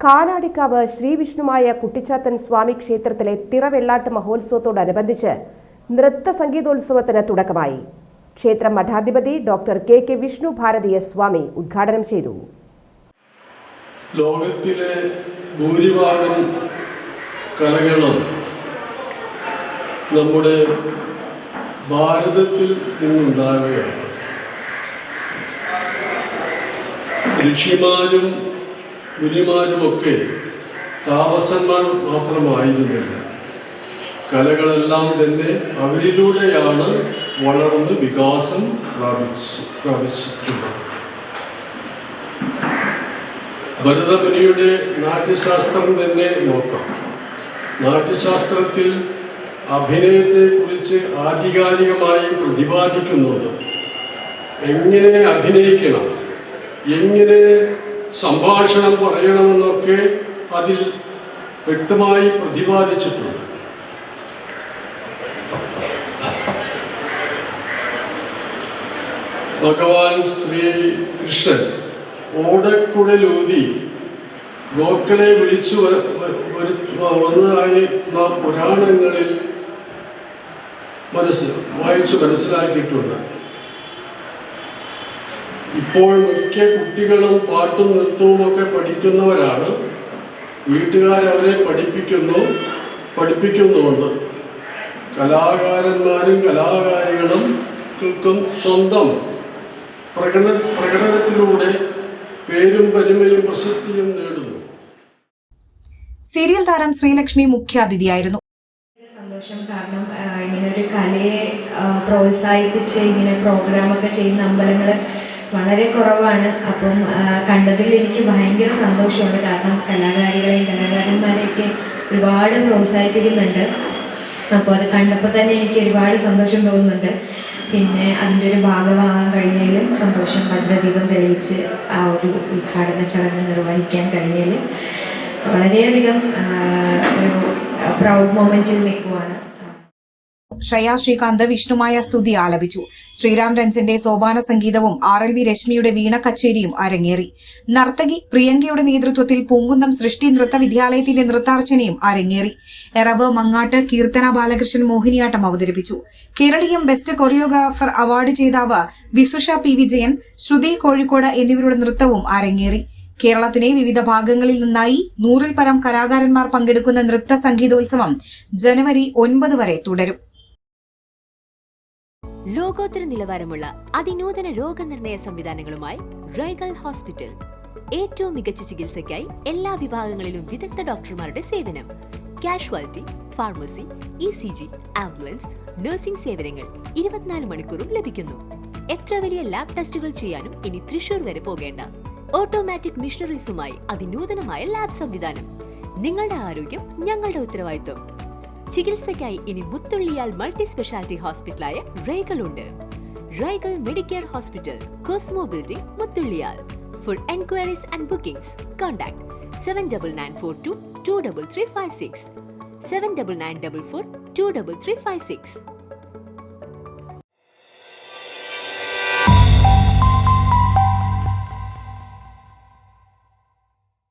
കാനാടിക്കാവ് ശ്രീവിഷ്ണുമായ കുട്ടിച്ചാത്തൻ സ്വാമി ക്ഷേത്രത്തിലെ തിറവെള്ളാട്ട് മഹോത്സവത്തോടനുബന്ധിച്ച് നൃത്ത സംഗീതോത്സവത്തിന് തുടക്കമായി. ക്ഷേത്ര മഠാധിപതി doctor K K Vishnu Bharatiya Swami ഉദ്ഘാടനം ചെയ്തു. ലോകത്തിലെ ഭൂരിഭാഗം കലകളും നമ്മുടെ ഭാരതത്തിൽ നിന്നുണ്ടാകുകയാണ്. ഋഷിമാരും മുനിമാരുമൊക്കെ താമസന്മാർ മാത്രമായിരുന്നില്ല. കലകളെല്ലാം തന്നെ അവരിലൂടെയാണ് വളർന്ന് വികാസം പ്രാപിച്ചു പ്രാപിച്ചിട്ടുള്ളത്. ഭരതമുനിയുടെ നാട്യശാസ്ത്രം തന്നെ നോക്കാം. നാട്യശാസ്ത്രത്തിൽ അഭിനയത്തെക്കുറിച്ച് ആധികാരികമായി പ്രതിപാദിക്കുന്നുണ്ട്. എങ്ങനെ അഭിനയിക്കണം? എങ്ങനെ സംഭാഷണം പറയണമെന്നൊക്കെ അതിൽ വ്യക്തമായി പ്രതിപാദിച്ചിട്ടുണ്ട്. ഭഗവാൻ ശ്രീകൃഷ്ണൻ ഓടക്കുഴലൂതി ഗോക്കളെ വിളിച്ചു വന്നതായി നാം പുരാണങ്ങളിൽ മനസ്സിൽ വായിച്ചു മനസ്സിലാക്കിയിട്ടുണ്ട്. ഇപ്പോൾ മിക്ക കുട്ടികളും പാട്ടും നൃത്തവും ഒക്കെ പഠിക്കുന്നവരാണ്. വീട്ടുകാരവരെ പഠിപ്പിക്കുന്നു പഠിപ്പിക്കുന്നുമുണ്ട്. കലാകാരന്മാരും കലാകാരികളും ക്കും സ്വന്തം പ്രകടന പ്രകടനത്തിലൂടെ പേരും പെരുമയും പ്രശസ്തിയും നേടുന്നു. സീരിയൽ താരം ശ്രീലക്ഷ്മി മുഖ്യാതിഥിയായിരുന്നു. സന്തോഷം കാരണം ഇങ്ങനെ ഒരു കലയെ പ്രോത്സാഹിപ്പിച്ച് ഇങ്ങനെ പ്രോഗ്രാമൊക്കെ ചെയ്യുന്ന അമ്പലങ്ങൾ വളരെ കുറവാണ്. അപ്പം കണ്ടതിൽ എനിക്ക് ഭയങ്കര സന്തോഷമുണ്ട്. കാരണം കലാകാരികളെയും കലാകാരന്മാരെയൊക്കെ ഒരുപാട് പ്രോത്സാഹിപ്പിക്കുന്നുണ്ട്. അപ്പോൾ അത് കണ്ടപ്പോൾ തന്നെ എനിക്ക് ഒരുപാട് സന്തോഷം തോന്നുന്നുണ്ട്. പിന്നെ അതിന്റെ ഒരു ഭാഗമാകാൻ കഴിഞ്ഞാലും സന്തോഷം വളരെയധികം തെളിയിച്ച് ആ ഒരു ഉദ്ഘാടന ചടങ്ങ് നിർവഹിക്കാൻ കഴിഞ്ഞാലും വളരെയധികം ഒരു പ്രൗഡ് മൊമെന്റിൽ നിൽക്കുവാണ്. ശ്രേയ ശ്രീകാന്ത് വിഷ്ണുമായ സ്തുതി ആലപിച്ചു. ശ്രീരാം രഞ്ജന്റെ സോപാന സംഗീതവും ആർ എൽ വി രശ്മിയുടെ വീണ കച്ചേരിയും അരങ്ങേറി. നർത്തകി പ്രിയങ്കയുടെ നേതൃത്വത്തിൽ പൂങ്കുന്നം സൃഷ്ടി നൃത്ത വിദ്യാലയത്തിന്റെ നൃത്താർച്ചനയും അരങ്ങേറി. എറവ് മങ്ങാട്ട് കീർത്തന ബാലകൃഷ്ണൻ മോഹിനിയാട്ടം അവതരിപ്പിച്ചു. കേരളീയം ബെസ്റ്റ് കൊറിയോഗ്രാഫർ അവാർഡ് ജേതാവ് വിസുഷ പി വിജയൻ ശ്രുതി കോഴിക്കോട് എന്നിവരുടെ നൃത്തവും അരങ്ങേറി. കേരളത്തിലെ വിവിധ ഭാഗങ്ങളിൽ നിന്നായി നൂറിൽ പരം കലാകാരന്മാർ പങ്കെടുക്കുന്ന നൃത്ത സംഗീതോത്സവം ജനുവരി ഒൻപത് വരെ തുടരും. ലോകോത്തര നിലവാരമുള്ള അതിനൂതന രോഗനിർണയ സംവിധാനങ്ങളുമായി റൈഗൽ ഹോസ്പിറ്റൽ ഏറ്റവും മികച്ച ചികിത്സയ്ക്കായി എല്ലാ വിഭാഗങ്ങളിലും വിദഗ്ധ ഡോക്ടർമാരുടെ സേവനം. Casualty pharmacy E C G ambulance nursing സേവനങ്ങൾ ഇരുപത്തിനാല് മണിക്കൂറും ലഭിക്കുന്നു. എത്ര വലിയ ലാബ് ടെസ്റ്റുകൾ ചെയ്യാനും ഇനി തൃശൂർ വരെ പോകേണ്ട. ഓട്ടോമാറ്റിക് മിഷണറീസുമായി അതിനൂതനമായ ലാബ് സംവിധാനം. നിങ്ങളുടെ ആരോഗ്യം ഞങ്ങളുടെ ഉത്തരവാദിത്വം. ചികിത്സയ്ക്കായി ഇനി മുത്തുള്ളിയാൽ മൾട്ടി സ്പെഷ്യാലിറ്റി ഹോസ്പിറ്റലായ ഉണ്ട് Rygal Medicare hospital Cosmo building മുത്തുള്ളിയാൽ. For enquiries and bookings contact seven double nine four two two double three five six seven double nine double four two double three five six